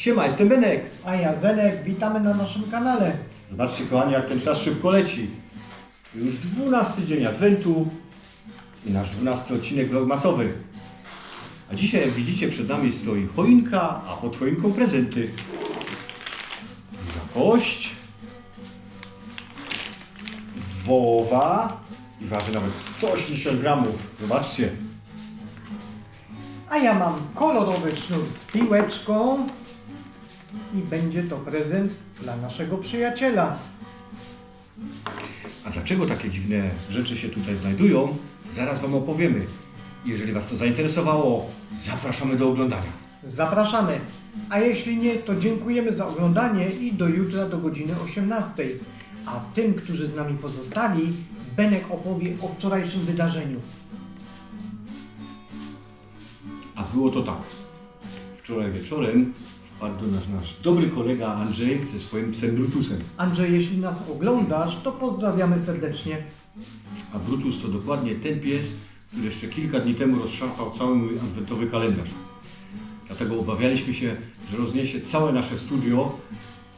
Siema, jestem Benek. A ja Zenek, witamy na naszym kanale. Zobaczcie kochani, jak ten czas szybko leci. Już 12 dzień Adwentu i nasz 12 odcinek vlogmasowy. A dzisiaj, jak widzicie, przed nami stoi choinka, a pod choinką prezenty. Duża kość. Wołowa. I waży nawet 180 gramów. Zobaczcie. A ja mam kolorowy sznur z piłeczką i będzie to prezent dla naszego przyjaciela. A dlaczego takie dziwne rzeczy się tutaj znajdują, zaraz Wam opowiemy. Jeżeli Was to zainteresowało, zapraszamy do oglądania. Zapraszamy. A jeśli nie, to dziękujemy za oglądanie i do jutra do godziny 18. A tym, którzy z nami pozostali, Benek opowie o wczorajszym wydarzeniu. A było to tak. Wczoraj wieczorem wpadł do nas nasz dobry kolega Andrzej ze swoim psem Brutusem. Andrzej, jeśli nas oglądasz, to pozdrawiamy serdecznie. A Brutus to dokładnie ten pies, który jeszcze kilka dni temu rozszarpał cały mój adwentowy kalendarz. Dlatego obawialiśmy się, że rozniesie całe nasze studio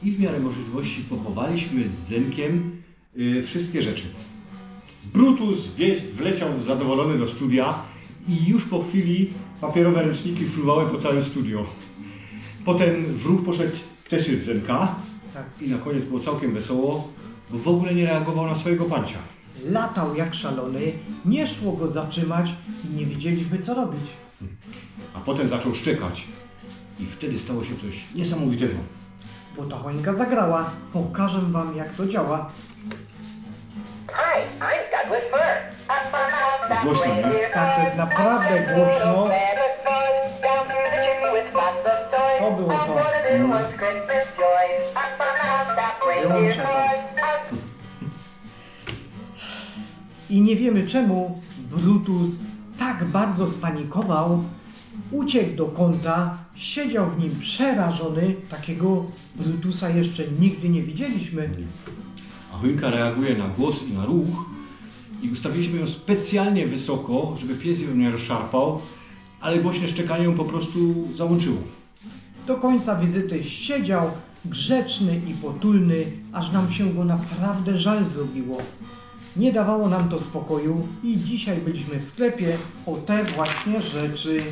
i w miarę możliwości pochowaliśmy z Zenkiem y, wszystkie rzeczy. Brutus wleciał zadowolony do studia i już po chwili papierowe ręczniki fruwały po całym studio. Potem w ruch poszedł też z Zenka Tak. i na koniec było całkiem wesoło, bo w ogóle nie reagował na swojego pancia. Latał jak szalony, nie szło go zatrzymać i nie wiedzieliśmy co robić. A potem zaczął szczekać. I wtedy stało się coś niesamowitego. Bo ta choinka zagrała. Pokażę wam jak to działa. Hi, I'm Douglas Fir. Głośno, nie? Tak, to jest naprawdę głośno. I nie wiemy czemu Brutus tak bardzo spanikował, uciekł do kąta, siedział w nim przerażony. Takiego Brutusa jeszcze nigdy nie widzieliśmy. A choinka reaguje na głos i na ruch. I ustawiliśmy ją specjalnie wysoko, żeby pies ją nie rozszarpał, ale głośne szczekanie ją po prostu załączyło. Do końca wizyty siedział grzeczny i potulny, aż nam się go naprawdę żal zrobiło. Nie dawało nam to spokoju i dzisiaj byliśmy w sklepie o te właśnie rzeczy.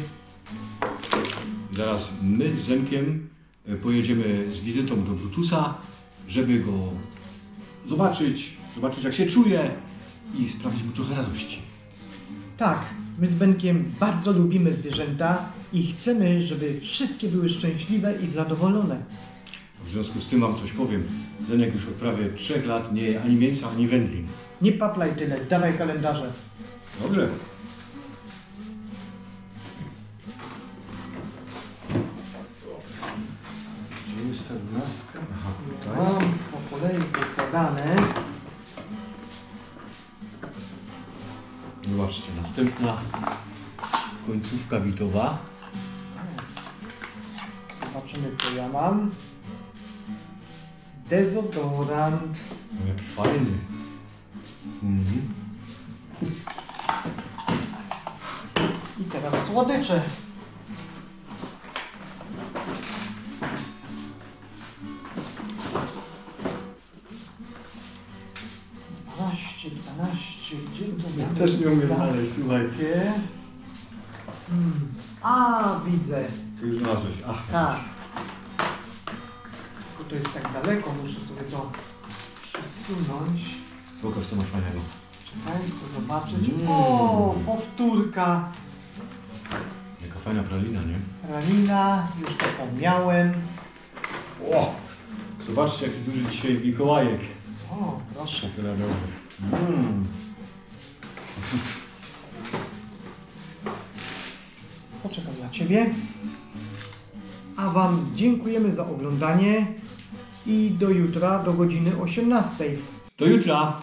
Zaraz my z Zenkiem e, pojedziemy z wizytą do Brutusa, żeby go zobaczyć, zobaczyć jak się czuje i sprawić mu trochę radości. Tak, my z Benkiem bardzo lubimy zwierzęta i chcemy, żeby wszystkie były szczęśliwe i zadowolone. W związku z tym Wam coś powiem. Zenek już od prawie trzech lat nie je ani mięsa, ani wędlin. Nie paplaj tyle, dawaj kalendarze. Dobrze. Zobaczcie, następna końcówka bitowa. Zobaczymy co ja mam. Dezodorant. Jaki fajny. Mhm. I teraz słodycze. Dwanaście, dwanaście, gdzie to Ja będzie? też nie umiem znaleźć, słuchaj. Takie. Hmm. A, widzę. Ty już znalazłeś. Ach, Tak. Tylko to jest tak daleko, muszę sobie to przesunąć. pokaż co masz fajnego. Czekaj, chcę zobaczyć. Mm. O, powtórka. Jaka fajna pralina, nie? Ranina, już taką miałem. O! Zobaczcie jaki duży dzisiaj Mikołajek. O, proszę. Czekoladowy. Mm. Poczekam na Ciebie. A Wam dziękujemy za oglądanie i do jutra do godziny 18. Do jutra!